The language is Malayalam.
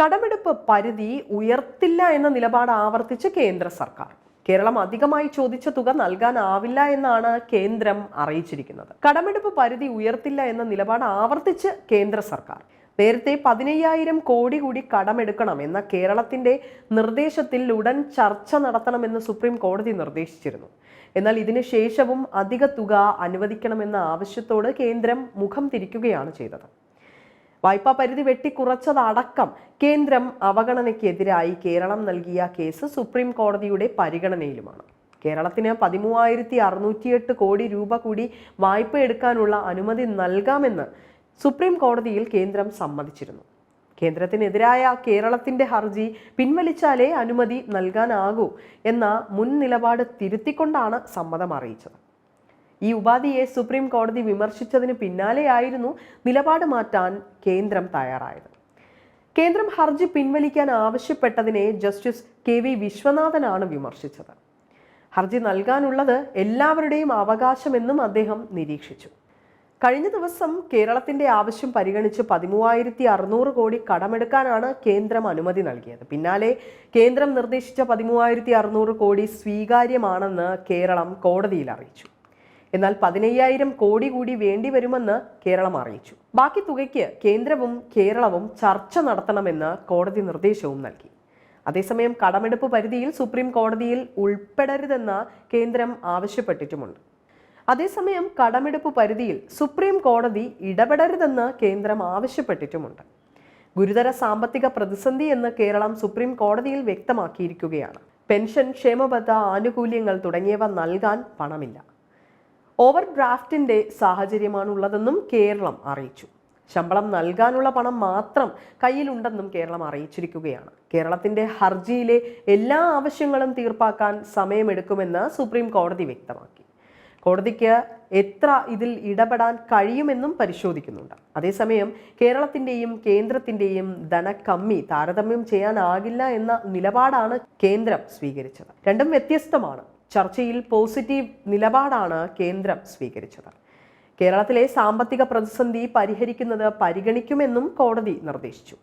കടമെടുപ്പ് പരിധി ഉയർത്തില്ല എന്ന നിലപാട് ആവർത്തിച്ച് കേന്ദ്ര സർക്കാർ. കേരളം അധികമായി ചോദിച്ച തുക നൽകാനാവില്ല എന്നാണ് കേന്ദ്രം അറിയിച്ചിരിക്കുന്നത്. കടമെടുപ്പ് പരിധി ഉയർത്തില്ല എന്ന നിലപാട് ആവർത്തിച്ച് കേന്ദ്ര സർക്കാർ. നേരത്തെ പതിനയ്യായിരം കോടി കൂടി കടമെടുക്കണം എന്ന കേരളത്തിന്റെ നിർദ്ദേശത്തിൽ ഉടൻ ചർച്ച നടത്തണമെന്ന് സുപ്രീം കോടതി നിർദ്ദേശിച്ചിരുന്നു. എന്നാൽ ഇതിന് ശേഷവും അധിക തുക അനുവദിക്കണമെന്ന ആവശ്യത്തോട് കേന്ദ്രം മുഖം തിരിക്കുകയാണ് ചെയ്തത്. വായ്പാ പരിധി വെട്ടിക്കുറച്ചതടക്കം കേന്ദ്രം അവഗണനയ്ക്കെതിരായി കേരളം നൽകിയ കേസ് സുപ്രീം കോടതിയുടെ പരിഗണനയിലുമാണ്. കേരളത്തിന് പതിമൂവായിരത്തി അറുന്നൂറ്റിയെട്ട് കോടി രൂപ കൂടി വായ്പ എടുക്കാനുള്ള അനുമതി നൽകാമെന്ന് സുപ്രീം കോടതിയിൽ കേന്ദ്രം സമ്മതിച്ചിരുന്നു. കേന്ദ്രത്തിനെതിരായ കേരളത്തിന്റെ ഹർജി പിൻവലിച്ചാലേ അനുമതി നൽകാനാകൂ എന്ന മുൻ നിലപാട് തിരുത്തിക്കൊണ്ടാണ് സമ്മതം അറിയിച്ചത്. ഈ ഉപാധിയെ സുപ്രീം കോടതി വിമർശിച്ചതിന് പിന്നാലെയായിരുന്നു നിലപാട് മാറ്റാൻ കേന്ദ്രം തയ്യാറായത്. കേന്ദ്രം ഹർജി പിൻവലിക്കാൻ ആവശ്യപ്പെട്ടതിനെ ജസ്റ്റിസ് കെ വി വിശ്വനാഥനാണ് വിമർശിച്ചത്. ഹർജി നൽകാനുള്ളത് എല്ലാവരുടെയും അവകാശമെന്നും അദ്ദേഹം നിരീക്ഷിച്ചു. കഴിഞ്ഞ ദിവസം കേരളത്തിന്റെ ആവശ്യം പരിഗണിച്ച് പതിമൂവായിരത്തി അറുന്നൂറ് കോടി കടമെടുക്കാനാണ് കേന്ദ്രം അനുമതി നൽകിയത്. പിന്നാലെ കേന്ദ്രം നിർദ്ദേശിച്ച പതിമൂവായിരത്തി അറുന്നൂറ് കോടി സ്വീകാര്യമാണെന്ന് കേരളം കോടതിയിൽ അറിയിച്ചു. എന്നാൽ പതിനയ്യായിരം കോടി കൂടി വേണ്ടി വരുമെന്ന് കേരളം അറിയിച്ചു. ബാക്കി തുകയ്ക്ക് കേന്ദ്രവും കേരളവും ചർച്ച നടത്തണമെന്ന് കോടതി നിർദ്ദേശവും നൽകി. അതേസമയം കടമെടുപ്പ് പരിധിയിൽ സുപ്രീം കോടതിയിൽ ഉൾപ്പെടരുതെന്ന് കേന്ദ്രം ആവശ്യപ്പെട്ടിട്ടുമുണ്ട്. അതേസമയം കടമെടുപ്പ് പരിധിയിൽ സുപ്രീം കോടതി ഇടപെടരുതെന്ന് കേന്ദ്രം ആവശ്യപ്പെട്ടിട്ടുമുണ്ട്. ഗുരുതര സാമ്പത്തിക പ്രതിസന്ധി എന്ന് കേരളം സുപ്രീം കോടതിയിൽ വ്യക്തമാക്കിയിരിക്കുകയാണ്. പെൻഷൻ ക്ഷേമബദ്ധ ആനുകൂല്യങ്ങൾ തുടങ്ങിയവ നൽകാൻ പണമില്ല. ഓവർ ഡ്രാഫ്റ്റിന്റെ സാഹചര്യമാണുള്ളതെന്നും കേരളം അറിയിച്ചു. ശമ്പളം നൽകാനുള്ള പണം മാത്രം കയ്യിലുണ്ടെന്നും കേരളം അറിയിച്ചിരിക്കുകയാണ്. കേരളത്തിന്റെ ഹർജിയിലെ എല്ലാ ആവശ്യങ്ങളും തീർപ്പാക്കാൻ സമയമെടുക്കുമെന്ന് സുപ്രീം കോടതി വ്യക്തമാക്കി. കോടതിക്ക് എത്ര ഇതിൽ ഇടപെടാൻ കഴിയുമെന്നും പരിശോധിക്കുന്നുണ്ട്. അതേസമയം കേരളത്തിന്റെയും കേന്ദ്രത്തിന്റെയും ധനക്കമ്മി താരതമ്യം ചെയ്യാനാകില്ല എന്ന നിലപാടാണ് കേന്ദ്രം സ്വീകരിച്ചത്. രണ്ടും വ്യത്യസ്തമാണ്. ചർച്ചയിൽ പോസിറ്റീവ് നിലപാടാണ് കേന്ദ്രം സ്വീകരിച്ചത്. കേരളത്തിലെ സാമ്പത്തിക പ്രതിസന്ധി പരിഹരിക്കുന്നത് പരിഗണിക്കുമെന്നും കോടതി നിർദ്ദേശിച്ചു.